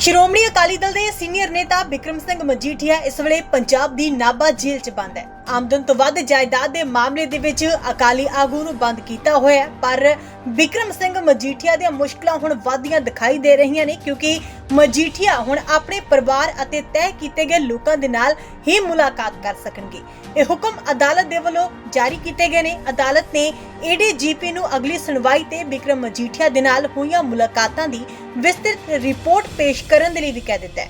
ਸ਼੍ਰੋਮਣੀ ਅਕਾਲੀ ਦਲ ਦੇ ਸੀਨੀਅਰ ਨੇਤਾ ਬਿਕਰਮ ਸਿੰਘ ਮਜੀਠੀਆ ਇਸ ਵੇਲੇ ਪੰਜਾਬ ਦੀ ਨਾਭਾ ਜੇਲ੍ਹ 'ਚ ਬੰਦ ਹੈ। ਆਮਦਨ ਤੋਂ ਵੱਧ ਜਾਇਦਾਦ ਦੇ ਮਾਮਲੇ ਦੇ ਵਿੱਚ ਅਕਾਲੀ ਆਗੂ ਨੂੰ ਬੰਦ ਕੀਤਾ ਹੋਇਆ ਪਰ ਬਿਕਰਮ ਸਿੰਘ ਮਜੀਠੀਆ ਦੀਆਂ ਮੁਸ਼ਕਲਾਂ ਹੁਣ ਵਧਦੀਆਂ ਦਿਖਾਈ ਦੇ ਰਹੀਆਂ ਨੇ ਕਿਉਂਕਿ ਮਜੀਠੀਆ ਹੁਣ ਆਪਣੇ ਪਰਿਵਾਰ ਅਤੇ ਤੈਅ ਕੀਤੇ ਗਏ ਲੋਕਾਂ ਦੇ ਨਾਲ ਹੀ ਮੁਲਾਕਾਤ ਕਰ ਸਕਣਗੇ। ਇਹ ਹੁਕਮ ਅਦਾਲਤ ਦੇ ਵੱਲੋਂ ਜਾਰੀ ਕੀਤੇ ਗਏ ਨੇ। ਅਦਾਲਤ ਨੇ ਏਡੀਜੀਪੀ ਨੂੰ ਅਗਲੀ ਸੁਣਵਾਈ ਤੇ ਬਿਕਰਮ ਮਜੀਠੀਆ ਦੇ ਨਾਲ ਹੋਈਆਂ ਮੁਲਾਕਾਤਾਂ ਦੀ ਵਿਸਤ੍ਰਿਤ ਰਿਪੋਰਟ ਪੇਸ਼ ਕਰਨ ਦੇ ਲਈ ਵੀ ਕਹਿ ਦਿੱਤਾ ਹੈ।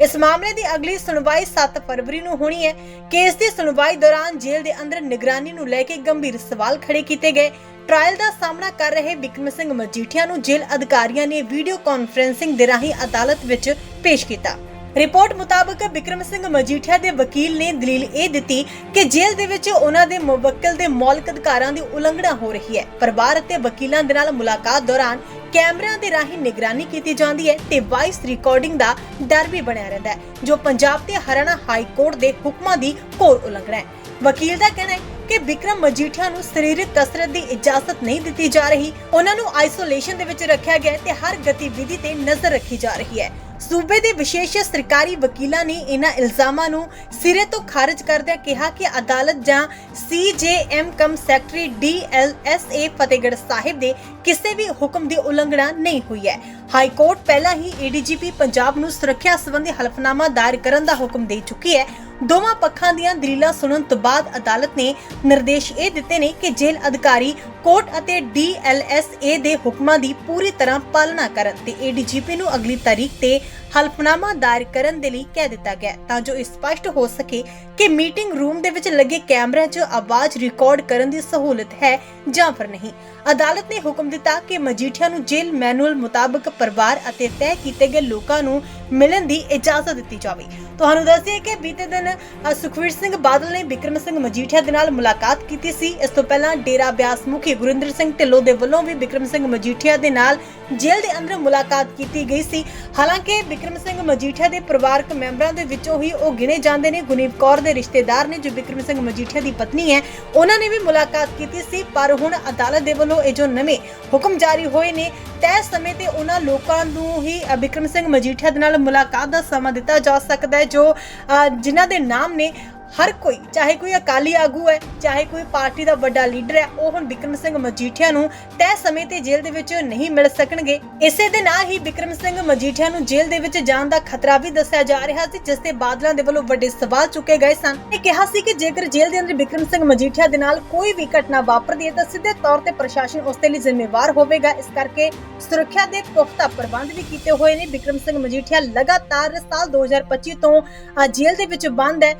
ਇਸ ਮਾਮਲੇ ਦੀ ਅਗਲੀ ਸੁਣਵਾਈ 7 ਫਰਵਰੀ ਨੂੰ ਹੋਣੀ ਹੈ। ਕੇਸ ਦੀ ਸੁਣਵਾਈ ਦੌਰਾਨ ਜੇਲ੍ਹ ਦੇ ਅੰਦਰ ਨਿਗਰਾਨੀ ਨੂੰ ਲੈ ਕੇ ਗੰਭੀਰ ਸਵਾਲ ਖੜੇ ਕੀਤੇ ਗਏ। ਟ੍ਰਾਇਲ ਦਾ ਸਾਹਮਣਾ ਕਰ ਰਹੇ ਬਿਕਰਮ ਸਿੰਘ ਮਜੀਠੀਆ ਨੂੰ ਜੇਲ੍ਹ ਅਧਿਕਾਰੀਆਂ ਨੇ ਵੀਡੀਓ ਕਾਨਫਰੈਂਸਿੰਗ ਦੇ ਰਾਹੀਂ ਅਦਾਲਤ ਵਿੱਚ ਪੇਸ਼ ਕੀਤਾ। ਰਿਪੋਰਟ ਮੁਤਾਬਕ ਬਿਕਰਮ ਸਿੰਘ ਮਜੀਠੀਆ ਦੇ ਵਕੀਲ ਨੇ ਦਲੀਲ ਇਹ ਦਿੱਤੀ ਕਿ ਜੇਲ੍ਹ ਦੇ ਵਿੱਚ ਉਹਨਾਂ ਦੇ ਮੁਵੱਕਲ ਦੇ ਮੌਲਿਕ ਅਧਿਕਾਰਾਂ ਦੀ ਉਲੰਘਣਾ ਹੋ ਰਹੀ ਹੈ। ਪਰਿਵਾਰ ਅਤੇ ਵਕੀਲਾਂ ਦੇ ਨਾਲ ਮੁਲਾਕਾਤ ਦੌਰਾਨ ਕੈਮਰਿਆਂ ਦੇ ਰਾਹੀਂ ਨਿਗਰਾਨੀ ਕੀਤੀ ਜਾਂਦੀ ਹੈ ਤੇ ਵਾਇਸ ਰਿਕਾਰਡਿੰਗ ਦਾ ਡਰ ਵੀ ਬਣਿਆ ਰਹਿੰਦਾ ਹੈ, ਜੋ ਪੰਜਾਬ ਤੇ ਹਰਿਆਣਾ ਹਾਈ ਕੋਰਟ ਦੇ ਹੁਕਮਾਂ ਦੀ ਘੋਰ ਉਲੰਘਣਾ ਹੈ। ਵਕੀਲ ਦਾ ਕਹਿਣਾ ਹੈ ਕਿ ਬਿਕਰਮ ਮਜੀਠੀਆ ਨੂੰ ਸਰੀਰਕ ਕਸਰਤ ਦੀ ਇਜਾਜ਼ਤ ਨਹੀਂ ਦਿੱਤੀ ਜਾ ਰਹੀ। ਉਹਨਾਂ ਨੂੰ ਆਈਸੋਲੇਸ਼ਨ ਦੇ ਵਿੱਚ ਰੱਖਿਆ ਗਿਆ ਤੇ ਹਰ ਗਤੀਵਿਧੀ ਤੇ ਨਜ਼ਰ ਰੱਖੀ ਜਾ ਰਹੀ ਹੈ। ਸੂਬੇ ਦੇ ਵਿਸ਼ੇਸ਼ ਸਰਕਾਰੀ ਵਕੀਲਾਂ ਨੇ ਇਹਨਾਂ ਇਲਜ਼ਾਮਾਂ ਨੂੰ ਸਿਰੇ ਤੋਂ ਖਾਰਜ ਕਰਦਿਆਂ ਕਿਹਾ ਕਿ ਅਦਾਲਤ ਜਾਂ CJM cum secretary DLSA Fatehgarh Sahib ਦੇ ਕਿਸੇ ਵੀ ਹੁਕਮ ਦੀ ਉਲੰਘਣਾ ਨਹੀਂ ਹੋਈ ਹੈ। ਹਾਈ ਕੋਰਟ ਪਹਿਲਾਂ ਹੀ ਏਡੀਜੀਪੀ ਪੰਜਾਬ ਨੂੰ ਸੁਰੱਖਿਆ ਸੰਬੰਧੀ ਹਲਫਨਾਮਾ ਦਾਇਰ ਕਰਨ ਦਾ ਹੁਕਮ ਦੇ ਚੁੱਕੀ ਹੈ। ਦੋਵਾਂ ਪੱਖਾਂ ਦੀਆਂ ਦਲੀਲਾਂ ਸੁਣਨ ਤੋਂ ਬਾਅਦ ਅਦਾਲਤ ਨੇ ਨਿਰਦੇਸ਼ ਇਹ ਦਿੱਤੇ ਨੇ ਕਿ ਜੇਲ੍ਹ ਅਧਿਕਾਰੀ, ਕੋਰਟ ਅਤੇ ਡੀਐਲਐਸਏ ਦੇ ਹੁਕਮਾਂ ਦੀ ਪੂਰੀ ਤਰ੍ਹਾਂ ਪਾਲਣਾ ਕਰਨ ਤੇ ਏਡੀਜੀਪੀ ਨੂੰ ਅਗਲੀ ਤਾਰੀਖ ਤੇ ਹਲਫਨਾਮਾ ਦਾਇਰ ਕਰਨ ਦੇ ਲਈ ਕਹਿ ਦਿੱਤਾ ਗਿਆ ਤਾਂ ਜੋ ਇਹ ਸਪਸ਼ਟ ਹੋ ਸਕੇ ਕਿ ਮੀਟਿੰਗ ਰੂਮ ਦੇ ਵਿੱਚ ਲੱਗੇ ਕੈਮਰਿਆਂ 'ਚ ਆਵਾਜ਼ ਰਿਕਾਰਡ ਕਰਨ ਦੀ ਸਹੂਲਤ ਹੈ ਜਾਂ ਫਿਰ ਨਹੀਂ। ਅਦਾਲਤ ਨੇ ਹੁਕਮ ਦਿੱਤਾ ਕਿ ਮਜੀਠੀਆ ਨੂੰ ਜੇਲ੍ਹ ਮੈਨੂਅਲ ਮੁਤਾਬਕ ਪਰਿਵਾਰ ਅਤੇ ਤੈਅ ਕੀਤੇ ਗਏ ਲੋਕਾਂ ਨੂੰ ਮਿਲਣ ਦੀ ਇਜਾਜ਼ਤ ਦਿੱਤੀ ਜਾਵੇ। ਤੁਹਾਨੂੰ ਦੱਸਿਏ ਕਿ ਬੀਤੇ ਦਿਨ ਅ, ਸੁਖਵੀਰ ਸਿੰਘ ਬਾਦਲ ਨੇ ਬਿਕਰਮ ਸਿੰਘ ਮਜੀਠੀਆ ਦੇ ਨਾਲ ਮੁਲਾਕਾਤ ਕੀਤੀ ਸੀ। ਇਸ ਤੋਂ ਪਹਿਲਾਂ ਡੇਰਾ ਬਿਆਸ ਮੁਖੀ ਗੁਰਿੰਦਰ ਸਿੰਘ ਢਿੱਲੋਂ ਦੇ ਵੱਲੋਂ ਵੀ ਬਿਕਰਮ ਸਿੰਘ ਮਜੀਠੀਆ ਦੇ ਨਾਲ ਜੇਲ੍ਹ ਦੇ ਅੰਦਰ ਮੁਲਾਕਾਤ ਕੀਤੀ ਗਈ ਸੀ। ਹਾਲਾਂਕਿ ਬਿਕਰਮ ਸਿੰਘ ਮਜੀਠੀਆ ਦੇ ਪਰਿਵਾਰਕ ਮੈਂਬਰਾਂ ਦੇ ਵਿੱਚੋਂ ਹੀ ਉਹ ਗਿਣੇ ਜਾਂਦੇ ਨੇ। ਗੁਨੀਬ ਕੌਰ ਦੇ ਰਿਸ਼ਤੇਦਾਰ ਨੇ ਜੋ ਬਿਕਰਮ ਸਿੰਘ ਮਜੀਠੀਆ ਦੀ ਪਤਨੀ ਹੈ ਉਹਨਾਂ ਨੇ ਵੀ ਮੁਲਾਕਾਤ ਕੀਤੀ ਸੀ। ਪਰ ਹੁਣ ਅਦਾਲਤ ਦੇ ਵੱਲੋਂ ਇਹ ਜੋ ਨਵੇਂ ਹੁਕਮ ਜਾਰੀ ਹੋਏ ਨੇ ਤੈਅ ਸਮੇਂ ਤੇ ਉਹਨਾਂ ਲੋਕਾਂ ਨੂੰ ਹੀ ਅ, ਬਿਕਰਮ ਸਿੰਘ ਮਜੀਠੀਆ ਦੇ ਨਾਲ ਮੁਲਾਕਾਤ ਦਾ ਸਮਾਂ ਦਿੱਤਾ ਜਾ ਸਕਦਾ ਹੈ ਜੋ ਅ, ਜਿਨ੍ਹਾਂ ਦੇ ਨਾਮ ਨੇ ਹਰ ਕੋਈ ਚਾਹੇ ਕੋਈ ਅਕਾਲੀ ਆਗੂ ਹੈ ਚਾਹੇ ਕੋਈ ਪਾਰਟੀ ਦਾ ਵੱਡਾ ਲੀਡਰ ਹੈ ਉਹ ਹੁਣ ਬਿਕਰਮ ਸਿੰਘ ਮਜੀਠੀਆ ਨੂੰ ਤੈਅ ਸਮੇਂ ਤੇ ਜੇਲ੍ਹ ਦੇ ਵਿੱਚ ਨਹੀਂ ਮਿਲ ਸਕਣਗੇ। ਇਸੇ ਦੇ ਨਾਲ ਹੀ ਬਿਕਰਮ ਸਿੰਘ ਮਜੀਠੀਆ ਨੂੰ ਜੇਲ੍ਹ ਦੇ ਵਿੱਚ ਜਾਣ ਦਾ ਖਤਰਾ ਵੀ ਦੱਸਿਆ ਜਾ ਰਿਹਾ ਸੀ ਜਿਸ ਤੇ ਬਾਦਲਾਂ ਦੇ ਵੱਲੋਂ ਵੱਡੇ ਸਵਾਲ ਚੁੱਕੇ ਗਏ ਸਨ। ਇਹ ਕਿਹਾ ਸੀ ਕਿ ਜੇਕਰ ਜੇਲ੍ਹ ਦੇ ਅੰਦਰ ਬਿਕਰਮ ਸਿੰਘ ਮਜੀਠੀਆ ਦੇ ਨਾਲ ਕੋਈ ਵੀ ਘਟਨਾ ਵਾਪਰਦੀ ਹੈ ਤਾਂ ਸਿੱਧੇ ਤੌਰ ਤੇ ਪ੍ਰਸ਼ਾਸਨ ਉਸ ਦੇ ਲਈ ਜ਼ਿੰਮੇਵਾਰ ਹੋਵੇਗਾ। ਇਸ ਕਰਕੇ ਸੁਰੱਖਿਆ ਦੇ ਪੁਖਤਾ ਪ੍ਰਬੰਧ ਵੀ ਕੀਤੇ ਹੋਏ ਨੇ। ਬਿਕਰਮ ਸਿੰਘ ਮਜੀਠੀਆ ਲਗਾਤਾਰ ਸਾਲ 2025 ਤੋਂ ਅ, ਜੇਲ੍ਹ ਦੇ ਵਿੱਚ ਬੰਦ ਹੈ।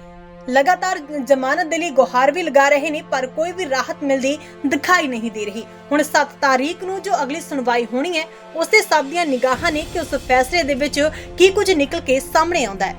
ਲਗਾਤਾਰ ਜ਼ਮਾਨਤ ਦੇ ਲਈ ਗੁਹਾਰ ਵੀ ਲਗਾ ਰਹੇ ਨੇ, ਪਰ ਕੋਈ ਵੀ ਰਾਹਤ ਮਿਲਦੀ ਦਿਖਾਈ ਨਹੀਂ ਦੇ ਰਹੀ। ਹੁਣ 7 ਤਾਰੀਖ ਨੂੰ ਜੋ ਅਗਲੀ ਸੁਣਵਾਈ ਹੋਣੀ ਹੈ, ਉਸ ਤੇ ਸਭ ਦੀਆਂ ਨਿਗਾਹਾਂ ਨੇ ਕਿ ਉਸ ਫੈਸਲੇ ਦੇ ਵਿੱਚ ਕੀ ਕੁਝ ਨਿਕਲ ਕੇ ਸਾਹਮਣੇ ਆਉਂਦਾ ਹੈ।